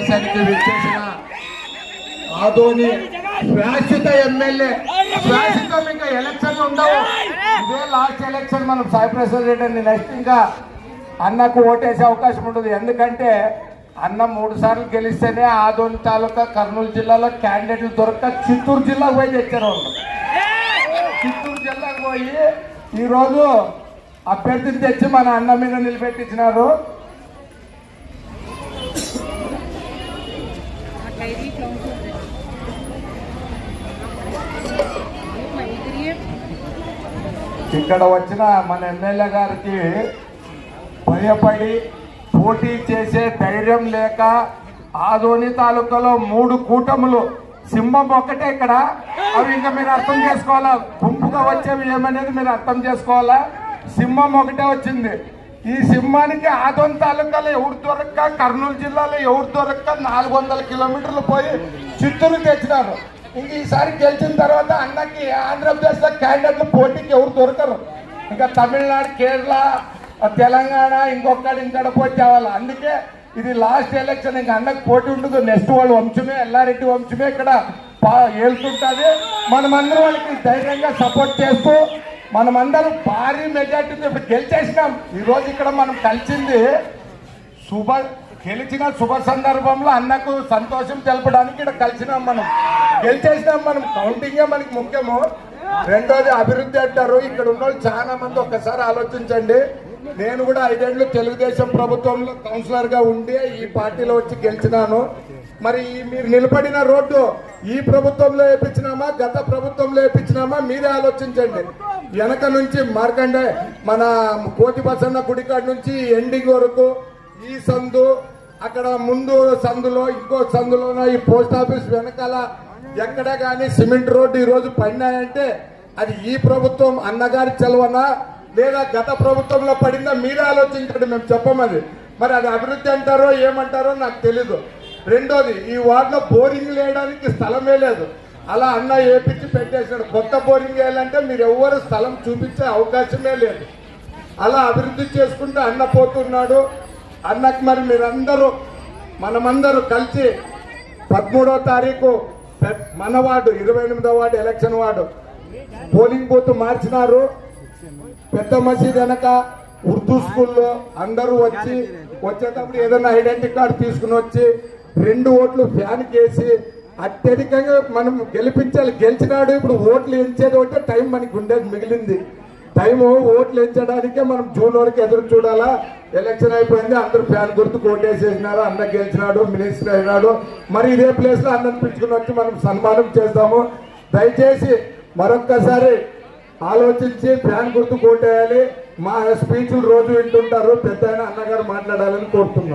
సమావేశానికి విచ్చేసిన ఆదోని శాశ్వత ఎమ్మెల్యే శాశ్వతం ఇంకా ఎలక్షన్లు ఉండవు. ఇదే లాస్ట్ ఎలక్షన్ మనం సాయి ప్రసాద్ రెడ్డి నెక్స్ట్ ఇంకా అన్నకు ఓటేసే అవకాశం ఉంటుంది. ఎందుకంటే అన్న మూడు సార్లు గెలిస్తేనే ఆదోని తాలూకా కర్నూలు జిల్లాలో క్యాండిడేట్లు దొరక చిత్తూరు జిల్లాకు పోయి తెచ్చారు వాళ్ళు. చిత్తూరు జిల్లాకు పోయి ఈరోజు అభ్యర్థిని తెచ్చి మన అన్న మీద నిలబెట్టించినారు. ఇక్కడ వచ్చిన మన ఎమ్మెల్యే గారికి భయపడి పోటీ చేసే ధైర్యం లేక ఆదోని తాలూకాలో మూడు కూటములు సింహం ఒక్కటే ఇక్కడ. అవి ఇంకా మీరు అర్థం చేసుకోవాలా? గుంపుగా వచ్చేవి ఏమనేది మీరు అర్థం చేసుకోవాలా? సింహం ఒకటే వచ్చింది. ఈ సింహానికి ఆదోని తాలూకాలో ఎవరు దొరక్క కర్నూలు జిల్లాలో ఎవరు దొరక్క నాలుగు వందల కిలోమీటర్లు పోయి చిత్తూరు తెచ్చినారు. ఇంక ఈసారి గెలిచిన తర్వాత అన్నకి ఆంధ్రప్రదేశ్లో క్యాండిడేట్లు పోటీకి ఎవరు దొరకరు. ఇంకా తమిళనాడు కేరళ తెలంగాణ ఇంకొకటి ఇంకడ పోటీ తేవాలి అందుకే ఇది లాస్ట్ ఎలక్షన్. ఇంకా అన్నకు పోటీ ఉండదు. నెక్స్ట్ వాళ్ళు వంశమే ఎల్లారెడ్డి వంశమే ఇక్కడ పా- ఏలుతుంటది మనమందరం వాళ్ళకి ధైర్యంగా సపోర్ట్ చేస్తూ మనమందరం భారీ మెజార్టీతో ఇప్పుడు గెలిచేసినాం. ఈరోజు ఇక్కడ మనం కలిసింది శుభ గెలిచిన శుభ సందర్భంలో అన్నకు సంతోషం తెలపడానికి ఇక్కడ కలిసినాం మనం. గెలిచేసినాం మనం. కౌంటింగే మనకి ముఖ్యము. రెండోది అభివృద్ధి అంటారు. ఇక్కడ ఉన్న వాళ్ళు చాలా మంది ఒక్కసారి ఆలోచించండి. నేను కూడా ఐదేళ్ళు తెలుగుదేశం ప్రభుత్వంలో కౌన్సిలర్గా ఉండి ఈ పార్టీలో వచ్చి గెలిచినాను. మరి మీరు నిలబడిన రోడ్డు ఈ ప్రభుత్వంలో వేయించినామా గత ప్రభుత్వంలో వేయించినామా మీరే ఆలోచించండి. వెనక నుంచి మార్కండే మన కోటి బసన్న గుడికాడ నుంచి ఎండింగ్ వరకు ఈ సందు అక్కడ ముందు సందులో ఇంకో సందులో ఈ పోస్ట్ ఆఫీస్ వెనకాల ఎక్కడ కానీ సిమెంట్ రోడ్డు ఈరోజు పడినాయంటే అది ఈ ప్రభుత్వం అన్నగారి చలవనా? లేదా గత ప్రభుత్వంలో పడిందా? మీరే ఆలోచించండి మేము చెప్పమది మరి అది అభివృద్ధి అంటారో ఏమంటారో నాకు తెలీదు. రెండోది ఈ వార్డులో బోరింగ్ వేయడానికి స్థలమే లేదు. అలా అన్న ఏపించి పెట్టేశాడు. కొత్త బోరింగ్ వేయాలంటే మీరు ఎవ్వరు స్థలం చూపించే అవకాశమే లేదు. అలా అభివృద్ధి చేసుకుంటూ అన్న పోతున్నాడు. అన్నకు మరి మీరందరూ మనమందరూ కలిసి పదమూడో తారీఖు మన వార్డు ఇరవై ఎనిమిదో ward election ward. Polling booth మార్చినారు. పెద్ద మసీద్ వెనక ఉర్దూ స్కూల్లో అందరూ వచ్చి వచ్చేటప్పుడు ఏదైనా ఐడెంటిటీ కార్డు తీసుకుని వచ్చి రెండు ఓట్లు ఫ్యాన్ కేసి అత్యధికంగా మనం గెలిపించాలి గెలిచినాడు ఇప్పుడు ఓట్లు ఎంచేది ఒకటే టైం మనకి ఉండేది మిగిలింది. టైం ఓట్లు ఎంచడానికే మనం జూన్ వరకు ఎదురు చూడాలా? ఎలక్షన్ అయిపోయింది అందరూ ఫ్యాన్ గుర్తు కోటేసేసినారు అన్న గెలిచినాడు మినిస్టర్ అయినాడు. మరి ఇదే ప్లేస్లో అందరిని పిలుచుకుని వచ్చి మనం సన్మానం చేస్తాము. దయచేసి మరొక్కసారి ఆలోచించి ఫ్యాన్ గుర్తు కోటేయాలి మా స్పీచ్లు రోజు వింటుంటారు. పెద్ద అన్నగారు మాట్లాడాలని కోరుతున్నాం.